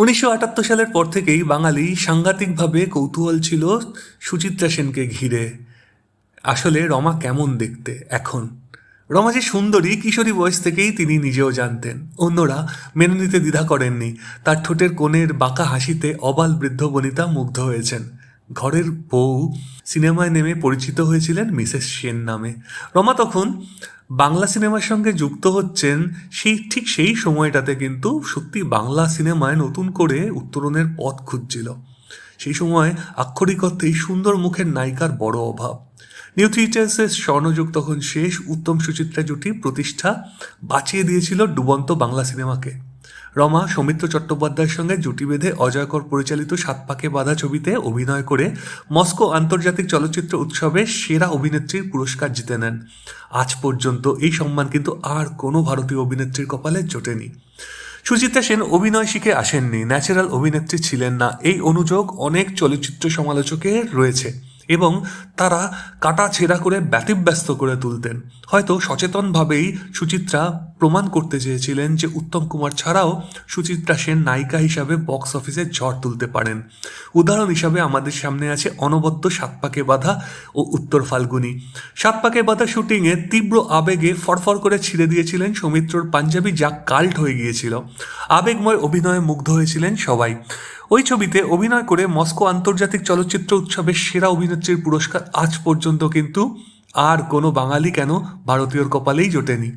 উনিশশো আটাত্তর সালের পর থেকেই বাঙালি সাংঘাতিকভাবে কৌতূহল ছিল সুচিত্রা সেনকে ঘিরে। আসলে রমা কেমন দেখতে এখন? রমা যে সুন্দরী, কিশোরী বয়স থেকেই তিনি নিজেও জানতেন। অন্যরা মেনে নিতে দ্বিধা করেননি। তার ঠোঁটের কোণের বাঁকা হাসিতে অবাল বৃদ্ধ বনিতা মুগ্ধ হয়েছেন। ঘরের বউ সিনেমায় নেমে পরিচিত হয়েছিলেন মিসেস সেন নামে। রমা তখন বাংলা সিনেমার সঙ্গে যুক্ত হচ্ছেন সেই, ঠিক সেই সময়টাতে কিন্তু সত্যি বাংলা সিনেমায় নতুন করে উত্তরণের পথ খুঁজছিল। সেই সময় আক্ষরিক অর্থেই সুন্দর মুখের নায়িকার বড় অভাব। নিউ থিয়েটার্সের স্বর্ণযুগ তখন শেষ, উত্তম সুচিত্রা জুটি প্রতিষ্ঠা বাঁচিয়ে দিয়েছিল ডুবন্ত বাংলা সিনেমাকে। রমা, সৌমিত্র চট্টোপাধ্যায়ের সঙ্গে জুটি বেঁধে অজয়কর পরিচালিত সাত পাকে বাঁধা ছবিতে অভিনয় করে মস্কো আন্তর্জাতিক চলচ্চিত্র উৎসবে সেরা অভিনেত্রীর পুরস্কার জিতে নেন। আজ পর্যন্ত এই সম্মান কিন্তু আর কোনো ভারতীয় অভিনেত্রীর কপালে জোটেনি। সুচিত্রা সেন অভিনয় শিখে আসেননি, ন্যাচারাল অভিনেত্রী ছিলেন না। এই অনুযোগ অনেক চলচ্চিত্র সমালোচকের রয়েছে। এবং তারা কাটা ছেঁড়া করে ব্যতিব্যস্ত করে তুলতেন। হয়তো সচেতনভাবেই সুচিত্রা প্রমাণ করতে চেয়েছিলেন যে উত্তম কুমার ছাড়াও সুচিত্রা সেন নায়িকা হিসাবে বক্স অফিসে ঝড় তুলতে পারেন। উদাহরণ হিসাবে আমাদের সামনে আছে অনবদ্য সাত পাকে বাঁধা ও উত্তর ফাল্গুনি। সাত পাকে বাঁধা শুটিংয়ে তীব্র আবেগে ফরফর করে ছিঁড়ে দিয়েছিলেন সৌমিত্রর পাঞ্জাবি যা কাল্ট হয়ে গিয়েছিল। আবেগময় অভিনয়ে মুগ্ধ হয়েছিলেন সবাই। ওই ছবিতে অভিনয় করে মস্কো আন্তর্জাতিক চলচ্চিত্র উৎসবের সেরা অভিনেত্রীর পুরস্কার আজ পর্যন্ত কিন্তু আর কোনো বাঙালি কেন ভারতীয়র কপালেই জোটেনি।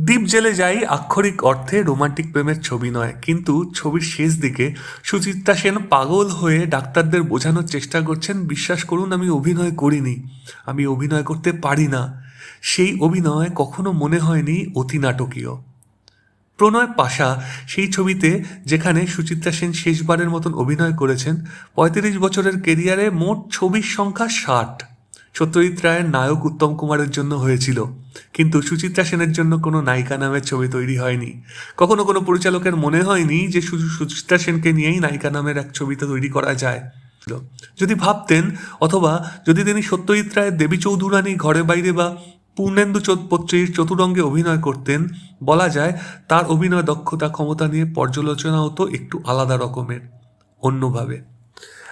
দ্বীপ জেলে যাই আক্ষরিক অর্থে রোমান্টিক প্রেমের ছবি নয়, কিন্তু ছবির শেষ দিকে সুচিত্রা সেন পাগল হয়ে ডাক্তারদের বোঝানোর চেষ্টা করছেন, বিশ্বাস করুন, আমি অভিনয় করিনি, আমি অভিনয় করতে পারি না। সেই অভিনয় কখনো মনে হয়নি অতি নাটকীয়। প্রণয় পাশা সেই ছবিতে যেখানে সুচিত্রা সেন শেষবারের মতন অভিনয় করেছেন, পঁয়ত্রিশ বছরের কেরিয়ারে মোট ছবির সংখ্যা ষাট। সত্যজিৎ রায়ের নায়ক উত্তম কুমারের জন্য হয়েছিল। কিন্তু সুচিত্রা সেনের জন্য কোনো নায়িকা নামের ছবি তৈরি হয়নি। কখনো কোনো পরিচালকের মনে হয়নি যে শুধু সুচিত্রা সেনকে নিয়েই নায়িকা নামের এক ছবিতে তৈরি করা যায়। যদি ভাবতেন, অথবা যদি তিনি সত্যজিৎ রায়ের দেবী চৌধুরানী ঘরে বাইরে বা পূর্ণেন্দু পত্রীর চতুরঙ্গে অভিনয় করতেন। বলা যায়, তার অভিনয় দক্ষতা, ক্ষমতা নিয়ে পর্যালোচনা হতো একটু আলাদা রকমের, অন্যভাবে।